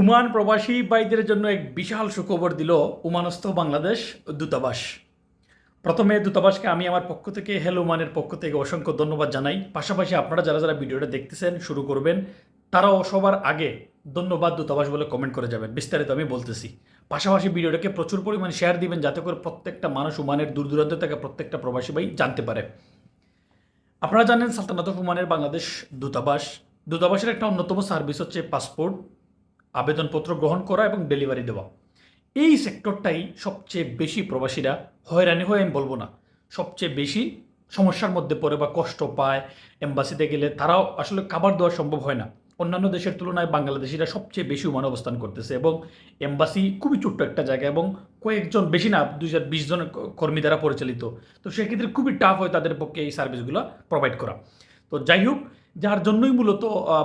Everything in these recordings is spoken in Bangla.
উমান প্রবাসী ভাইদের জন্য এক বিশাল সুখবর দিল উমানস্থ বাংলাদেশ দূতাবাস। প্রথমে দূতাবাসকে আমি আমার পক্ষ থেকে হেলো উমানের পক্ষ থেকে অসংখ্য ধন্যবাদ জানাই। পাশাপাশি আপনারা যারা যারা ভিডিওটা দেখতেছেন, শুরু করবেন, তারাও সবার আগে ধন্যবাদ দূতাবাস বলে কমেন্ট করে যাবেন। বিস্তারিত আমি বলতেছি। পাশাপাশি ভিডিওটাকে প্রচুর পরিমাণে শেয়ার দিবেন যাতে করে প্রত্যেকটা মানুষ উমানের দূর দূরান্ত থেকে প্রত্যেকটা প্রবাসী ভাই জানতে পারে। আপনারা জানেন সালতানাত উমানের বাংলাদেশ দূতাবাস। দূতাবাসের একটা অন্যতম সার্ভিস হচ্ছে পাসপোর্ট আবেদনপত্র গ্রহণ করা এবং ডেলিভারি দেওয়া। এই সেক্টরটাই সবচেয়ে বেশি প্রবাসীরা হয়রানি হয়ে আমি বলব না, সবচেয়ে বেশি সমস্যার মধ্যে পড়ে বা কষ্ট পায়। এম্বাসিতে গেলে তারাও আসলে খাবার দেওয়া সম্ভব হয় না। অন্যান্য দেশের তুলনায় বাংলাদেশিরা সবচেয়ে বেশি উমান অবস্থান করতেছে এবং এম্বাসি খুবই ছোট্ট একটা জায়গা এবং কয়েকজন, বেশি না দুই হাজার বিশ জন কর্মী দ্বারা পরিচালিত। তো সেক্ষেত্রে খুবই টাফ হয় তাদের পক্ষে এই সার্ভিসগুলো প্রোভাইড করা। তো যাই হোক যার জন্যই মূলত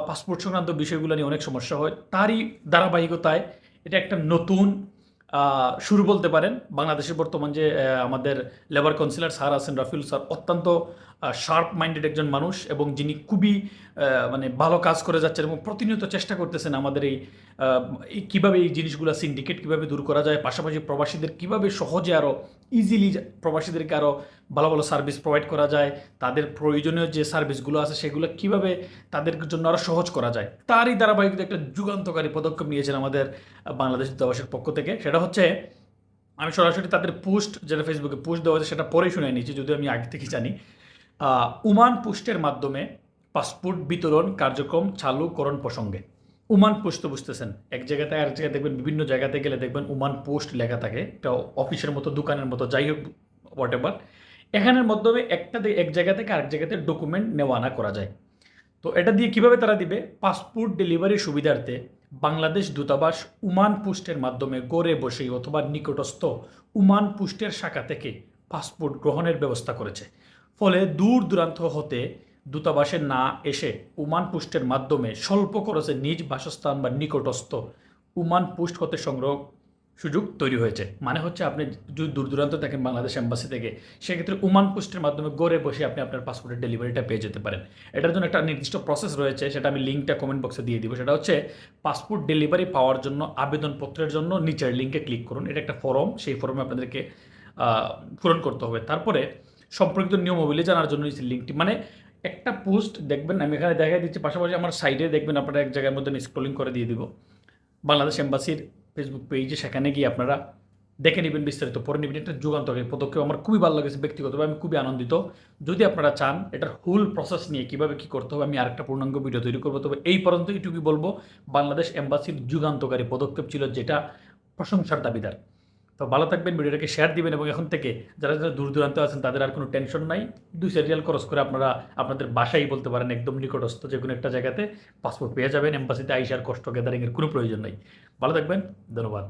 পাসপোর্ট সংক্রান্ত বিষয়গুলো নিয়ে অনেক সমস্যা হয়। তারই ধারাবাহিকতায় এটা একটা নতুন শুরু বলতে পারেন। বাংলাদেশের বর্তমান যে আমাদের লেবার কাউন্সিলর স্যার আছেন রাফিউল স্যার, অত্যন্ত শার্প মাইন্ডেড একজন মানুষ এবং যিনি খুবই মানে ভালো কাজ করে যাচ্ছেন এবং প্রতিনিয়ত চেষ্টা করতেছেন আমাদের এই কীভাবে এই জিনিসগুলো সিন্ডিকেট কীভাবে দূর করা যায়, পাশাপাশি প্রবাসীদের কীভাবে সহজে আরও ইজিলি প্রবাসীদেরকে আরও ভালো ভালো সার্ভিস প্রোভাইড করা যায়, তাদের প্রয়োজনীয় যে সার্ভিসগুলো আছে সেগুলো কীভাবে তাদের জন্য আরও সহজ করা যায়, তারই ধারাবাহিকতা একটা যুগান্তকারী পদক্ষেপ নিয়েছেন আমাদের বাংলাদেশ দূতাবাসের পক্ষ থেকে। সেটা হচ্ছে, আমি সরাসরি তাদের পোস্ট যেটা ফেসবুকে পোস্ট দেওয়া হয়েছে সেটা পরেই শুনে নিয়েছি, যদিও আমি আগে থেকে জানি। উমান পোস্টের মাধ্যমে পাসপোর্ট বিতরণ কার্যক্রম চালুকরণ প্রসঙ্গে। উমান পোস্ট তো বুঝতেছেন। এক জায়গাতে আর জায়গায় দেখবেন বিভিন্ন জায়গাতে গেলে দেখবেন উমান পোস্ট লেখা থাকে। একটা অফিসের মতো, দোকানের মতো, যাই হোক হোয়াট এভার এখানের মাধ্যমে একটা এক জায়গা থেকে আরেক জায়গাতে ডকুমেন্ট নেওয়া আনা করা যায়। তো এটা দিয়ে কীভাবে তারা দিবে? পাসপোর্ট ডেলিভারির সুবিধার্থে বাংলাদেশ দূতাবাস উমান পোস্টের মাধ্যমে গড়ে বসেই অথবা নিকটস্থ উমান পোস্টের শাখা থেকে পাসপোর্ট গ্রহণের ব্যবস্থা করেছে। ফলে দূর দূরান্ত হতে দূতাবাসে না এসে উমান পুষ্টের মাধ্যমে স্বল্প খরচে নিজ বাসস্থান বা নিকটস্থ উমান পুষ্ট হতে সংগ্রহ সুযোগ তৈরি হয়েছে। মানে হচ্ছে আপনি যদি দূর দূরান্ত থাকেন, বাংলাদেশ এম্বাসি থেকে, সেক্ষেত্রে উমান পোস্টের মাধ্যমে গড়ে বসে আপনি আপনার পাসপোর্টের ডেলিভারিটা পেয়ে যেতে পারেন। এটার জন্য একটা নির্দিষ্ট প্রসেস রয়েছে, সেটা আমি লিঙ্কটা কমেন্ট বক্সে দিয়ে দিব। সেটা হচ্ছে পাসপোর্ট ডেলিভারি পাওয়ার জন্য আবেদনপত্রের জন্য নিচের লিঙ্কে ক্লিক করুন। এটা একটা ফর্ম সেই ফর্মে আপনাদেরকে পূরণ করতে হবে। তারপরে সম্পর্কিত নিয়মাবলী জানার জন্য এই লিঙ্কটি। মানে একটা পোস্ট দেখবেন, আমি এখানে দেখাই দিচ্ছি, পাশাপাশি আমার সাইডে দেখবেন আপনারা এক জায়গার মধ্যে স্ক্রলিং করে দিয়ে দিব। বাংলাদেশ এম্বাসির ফেসবুক পেজে সেখানে গিয়ে আপনারা দেখে নেবেন বিস্তারিত পরে নেবেন। এটা যুগান্তকারী পদক্ষেপ। আমার খুবই ভালো লেগেছে, ব্যক্তিগতভাবে আমি খুবই আনন্দিত। যদি আপনারা চান, এটার হুল প্রসেস নিয়ে কীভাবে কী করতে হবে, আমি আরেকটা পূর্ণাঙ্গ ভিডিও তৈরি করব। তবে এই পর্যন্ত এইটুকুই বলব, বাংলাদেশ এম্বাসির যুগান্তকারী পদক্ষেপ ছিল যেটা প্রশংসার দাবিদার। তো ভালো থাকবেন, ভিডিওটাকে শেয়ার দিবেন এবং এখন থেকে যারা যারা দূর দূরান্ত আছেন, তাদের আর কোনো টেনশন নাই। দুই সিরিয়াল ক্রস করে আপনারা আপনাদের বাসাই বলতে পারেন, একদম নিকটস্থ যে কোনো একটা জায়গাতে পাসপোর্ট পেয়ে যাবেন এম্বাসিতে আইসার কষ্ট গ্যাদারিংয়ের কোনো প্রয়োজন নাই। ভালো থাকবেন, ধন্যবাদ।